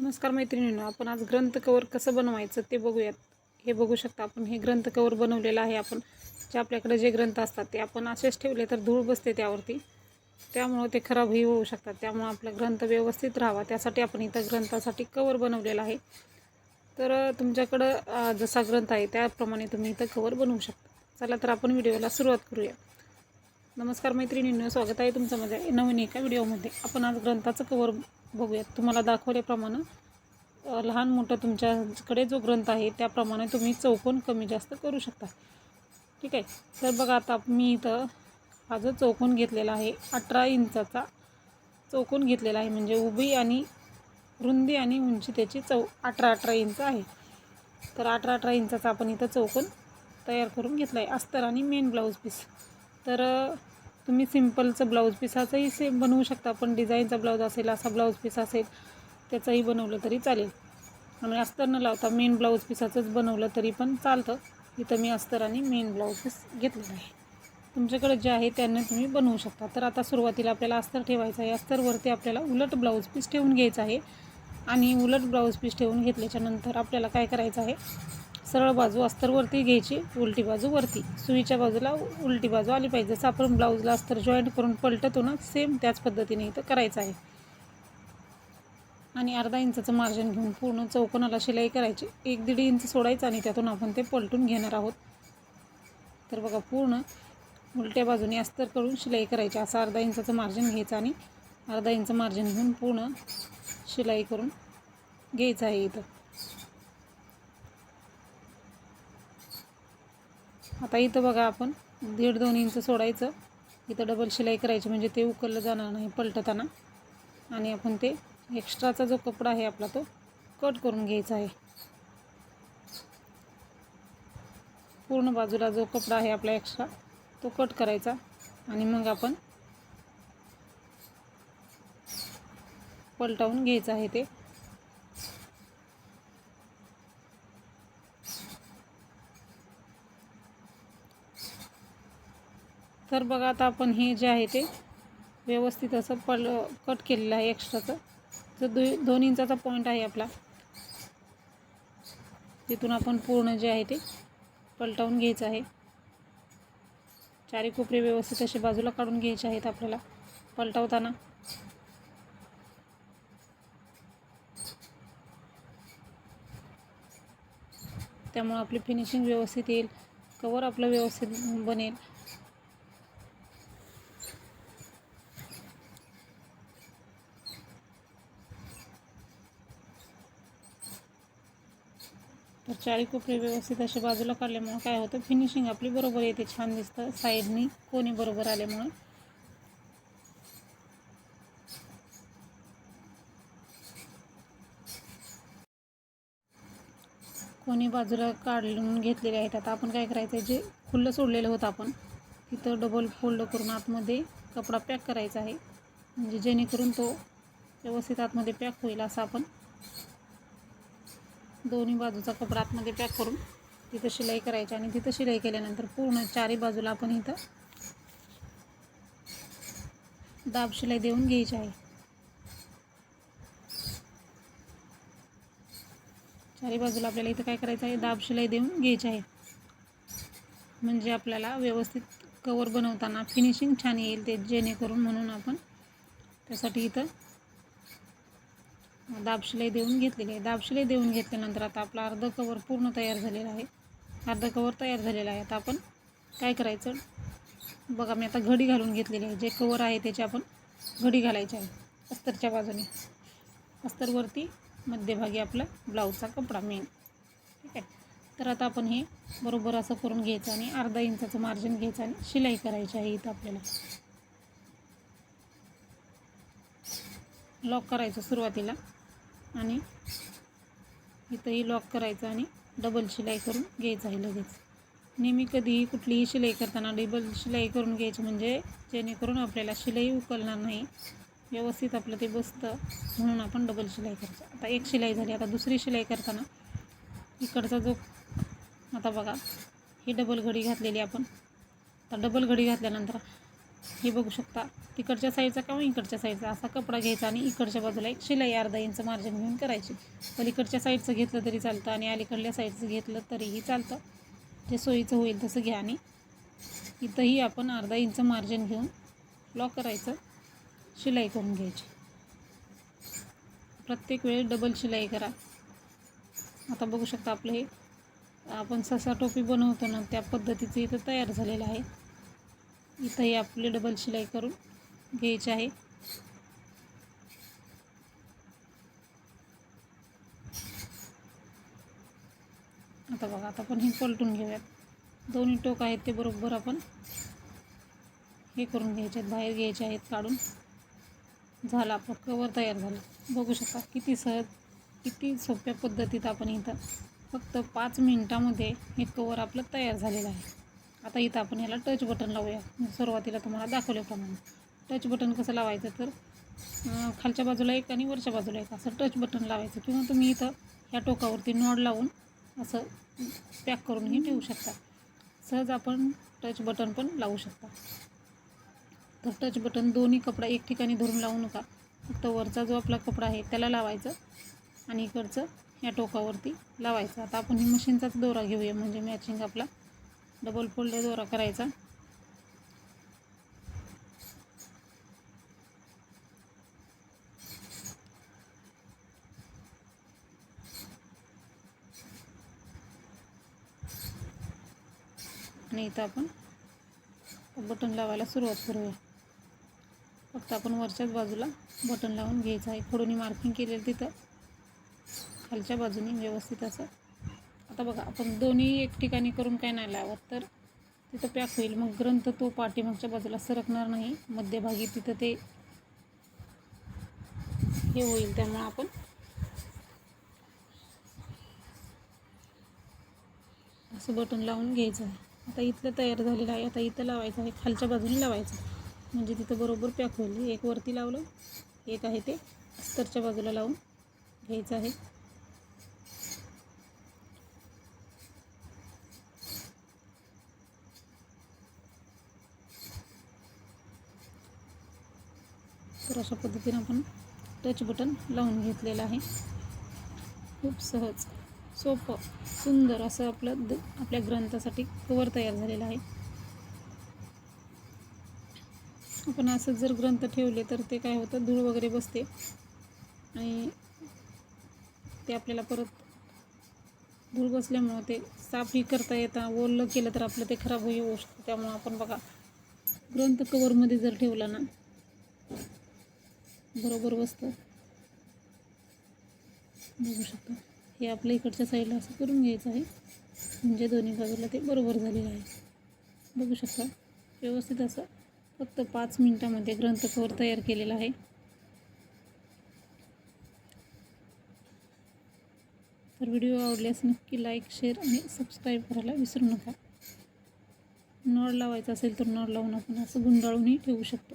नमस्कार मैत्रिणींनो आपण आज ग्रंथ कवर कसं बनवायचं ते बघूयात. हे बघू शकता आपण हे ग्रंथ कवर बनवलेलं आहे आपण. जे आपल्याकडे जे ग्रंथ असतात ते आपण असेच ठेवले तर धूळ बसते त्यावरती. त्यामुळं ते खराबही होऊ शकतात. त्यामुळं आपला ग्रंथ व्यवस्थित राहावा. त्यासाठी आपण इथं ग्रंथासाठी कवर बनवलेलं आहे. तर तुमच्याकडं जसा ग्रंथ आहे त्याप्रमाणे तुम्ही इथं कवर बनवू शकता. चला तर आपण व्हिडिओला सुरुवात करूया. नमस्कार मैत्रिणींनो स्वागत आहे तुमचं माझ्या नवीन एका व्हिडिओमध्ये. आपण आज ग्रंथाचं कवर बघूयात. तुम्हाला दाखवल्याप्रमाणं लहान मोठं तुमच्याकडे जो ग्रंथ आहे त्याप्रमाणे तुम्ही चौकोन कमी जास्त करू शकता. ठीक आहे? तर बघा आता मी इथं हा जो चौकोन घेतलेला आहे अठरा इंचाचा चौकोन घेतलेला आहे. म्हणजे उभी आणि रुंदी आणि उंची त्याची चौ अठरा अठरा इंच आहे. तर अठरा अठरा इंचाचा आपण इथं चौकोन तयार करून घेतला आहे अस्तर आणि मेन ब्लाऊज पीस तर तुम्ही सिम्पलचं ब्लाऊज पिसाचंही सेम बनवू शकता पण डिझाईनचा ब्लाऊज असेल असा ब्लाऊज पीस असेल त्याचंही बनवलं तरी चालेल. आणि अस्तर न लावता मेन ब्लाऊज पिसाचंच बनवलं तरी पण चालतं. इथं मी अस्तर आणि मेन ब्लाऊज पीस घेतलेलं आहे. तुमच्याकडे जे आहे त्यांना तुम्ही बनवू शकता. तर आता सुरुवातीला आपल्याला अस्तर ठेवायचं आहे. अस्तरवरती आपल्याला उलट ब्लाऊज पीस ठेवून घ्यायचं आहे. आणि उलट ब्लाऊज पीस ठेवून घेतल्याच्यानंतर आपल्याला काय करायचं आहे? सरळ बाजू अस्तरवरती घ्यायची उलटी बाजू वरती. सुईच्या बाजूला उलटी बाजू आली पाहिजे. जसं आपण ब्लाऊजला अस्तर जॉईंट करून पलटतो ना सेम त्याच पद्धतीने इथं करायचं आहे. आणि अर्धा इंचाचं मार्जिन घेऊन पूर्ण चौकोनाला शिलाई करायची. एक दीड इंच सोडायचं आणि त्यातून आपण ते पलटून घेणार आहोत. तर बघा पूर्ण उलट्या बाजूने अस्तर करून शिलाई करायची. असं अर्धा इंचाचं मार्जिन घ्यायचं आणि अर्धा इंच मार्जिन घेऊन पूर्ण शिलाई करून घ्यायचं आहे इथं. आता इथं बघा आपण दीड दोन इंच सोडायचं. इथं डबल शिलाई करायची म्हणजे ते उकललं जाणार नाही पलटताना. आणि आपण ते एक्स्ट्राचा जो कपडा आहे आपला तो कट करून घ्यायचा आहे. पूर्ण बाजूला जो कपडा आहे आपला एक्स्ट्रा तो कट करायचा. आणि मग आपण पलटावून घ्यायचं आहे ते. तर बघा आता आपण हे जे आहे ते व्यवस्थित असं पल कट केलेलं आहे एक्स्ट्राचं जो दो दोन इंचाचा पॉईंट आहे आपला. तिथून आपण पूर्ण जे आहे ते पलटावून घ्यायचं आहे. चारी कोपरे व्यवस्थित असे बाजूला काढून घ्यायचे आहेत आपल्याला पलटवताना. त्यामुळं आपली फिनिशिंग व्यवस्थित येईल कवर आपलं व्यवस्थित बनेल. चारी कोपरे व्यवस्थित असे बाजूला काढल्यामुळं काय होतं? फिनिशिंग आपली बरोबर येते छान दिसतं. साईडनी कोणी बरोबर आल्यामुळं. कोणी बाजूला काढून घेतलेले आहेत. आता आपण काय करायचं आहे जे खुल्लं सोडलेलं होतं आपण तिथं डबल फोल्ड करून आतमध्ये कपडा पॅक करायचा आहे. म्हणजे जेणेकरून तो व्यवस्थित आतमध्ये पॅक होईल असं आपण दोन्ही बाजूचा कपडा आतमध्ये पॅक करून तिथं शिलाई करायची आणि तिथं शिलाई केल्यानंतर पूर्ण चारी बाजूला आपण इथं दाब शिलाई देऊन घ्यायची आहे. चारी बाजूला आपल्याला इथं काय करायचं आहे? दाब शिलाई देऊन घ्यायची आहे. म्हणजे आपल्याला व्यवस्थित कवर बनवताना फिनिशिंग छान येईल ते जेणेकरून म्हणून आपण त्यासाठी इथं दाबशिले देऊन घेतलेली आहे. दाबशिले देऊन घेतल्यानंतर आता आपला अर्ध कवर पूर्ण तयार झालेला आहे. अर्ध कवर तयार झालेलं आहे. आता आपण काय करायचं? बघा मी आता घडी घालून घेतलेली आहे. जे कवर आहे त्याची आपण घडी घालायची आहे. अस्तरच्या बाजूने. अस्तरवरती मध्यभागी आपला ब्लाऊजचा कपडा मेन ठीक आहे? तर आता आपण हे बरोबर असं करून घ्यायचं आणि अर्धा इंचाचं मार्जिन घ्यायचं आणि शिलाई करायची आहे इथं आपल्याला. लॉक करायचं सुरुवातीला. आणि इथंही लॉक करायचं आणि डबल शिलाई करून घ्यायचं आहे लगेच. नेहमी कधीही कुठलीही शिलाई करताना डबल शिलाई करून घ्यायची म्हणजे जेणेकरून आपल्याला शिलाई उकलणार नाही. व्यवस्थित आपलं ते बसतं म्हणून आपण डबल शिलाई करायचं. आता एक शिलाई झाली आता दुसरी शिलाई करताना इकडचा जो आता बघा ही डबल घडी घातलेली आपण. आता डबल घडी घातल्यानंतर हे बघू शकता. तिकडच्या साईडचा किंवा इकडच्या साईडचा असा कपडा घ्यायचा आणि इकडच्या बाजूला एक शिलाई अर्धा इंच मार्जिन घेऊन करायची. पलीकडच्या साईडचं घेतलं तरी चालतं आणि अलीकडल्या साईडचं घेतलं तरीही चालतं. जे सोयीचं होईल तसं घ्या आणि इथंही आपण अर्धा इंच मार्जिन घेऊन लॉक करायचं शिलाई करून घ्यायची. प्रत्येक वेळेस डबल शिलाई करा. आता बघू शकता आपलं हे आपण ससा टोपी बनवतो ना त्या पद्धतीचं इथं तयार झालेलं आहे. इथंही आपली डबल शिलाई करून घ्यायची आहे. आता बघा आता आपण हे पलटून घेऊयात. दोन्ही टोक आहेत ते बरोबर आपण हे करून घ्यायचे आहेत बाहेर घ्यायचे आहेत काढून. झालं आपलं कवर तयार झालं. बघू शकता किती सहज किती सोप्या पद्धतीत आपण इथं फक्त पाच मिनटामध्ये हे कवर आपलं तयार झालेलं आहे. आता इथं आपण याला टच बटन लावूया. सुरुवातीला तुम्हाला दाखवल्याप्रमाणे. टच बटन कसं लावायचं तर खालच्या बाजूला एक आणि वरच्या बाजूला एक असं टच बटन लावायचं. किंवा तुम्ही इथं ह्या टोकावरती नॉड लावून असं पॅक करूनही ठेवू शकता. सहज आपण टच बटन पण लावू शकता. तर टच बटन दोन्ही कपडा एक ठिकाणी धरून लावू नका. फक्त वरचा जो आपला कपडा आहे त्याला लावायचं आणि इकडचं या टोकावरती लावायचं. आता आपण ही मशीनचाच दोरा घेऊया. म्हणजे मॅचिंग आपला डबल फोल्ड दोरा करायचा. आणि इथं आपण बटन लावायला सुरुवात करूया. फक्त आपण वरच्याच बाजूला बटन लावून घ्यायचं आहे. खडूनी मार्किंग केलेलं तिथं. खालच्या बाजूने व्यवस्थित असं आता बघा आपण दोन्ही एक ठिकाणी करून काय नाही लावत तर तिथं पॅक होईल. मग ग्रंथ तो पाठीमागच्या बाजूला सरकणार नाही. मध्यभागी तिथं ते हे होईल त्यामुळं आपण असं बटन लावून घ्यायचं आहे. आता इथलं तयार झालेलं आहे. आता इथं लावायचं आहे. खालच्या बाजूने लावायचं म्हणजे तिथं बरोबर पॅक होईल. एक वरती लावलं. एक आहे ते अस्तरच्या बाजूला लावून घ्यायचं आहे. तर अशा पद्धतीने आपण टच बटन लावून घेतलेलं आहे. खूप सहज सोपं सुंदर असं आपलं द आपल्या ग्रंथासाठी कवर तयार झालेलं आहे. आपण असं जर ग्रंथ ठेवले तर ते काय होतं? धूळ वगैरे बसते आणि ते आपल्याला परत धूळ बसल्यामुळं ते साफही करता येता. ओलं केलं तर आपलं ते खराब होई होऊ शकतं त्यामुळं आपण बघा ग्रंथ कवरमध्ये जर ठेवला ना बरोबर बसतं बघू शकता. हे आपल्या इकडच्या साईडला असं करून घ्यायचं आहे. म्हणजे दोन्ही बाजूला ते बरोबर झालेलं आहे. बघू शकता. व्यवस्थित असं फक्त पाच मिनटामध्ये ग्रंथ कवर तयार केलेला आहे. तर व्हिडिओ आवडल्यास नक्की लाईक शेअर आणि सबस्क्राईब करायला विसरू नका. नळ लावायचा असेल तर नळ लावून आपण असं गुंडाळूनही ठेवू शकतो.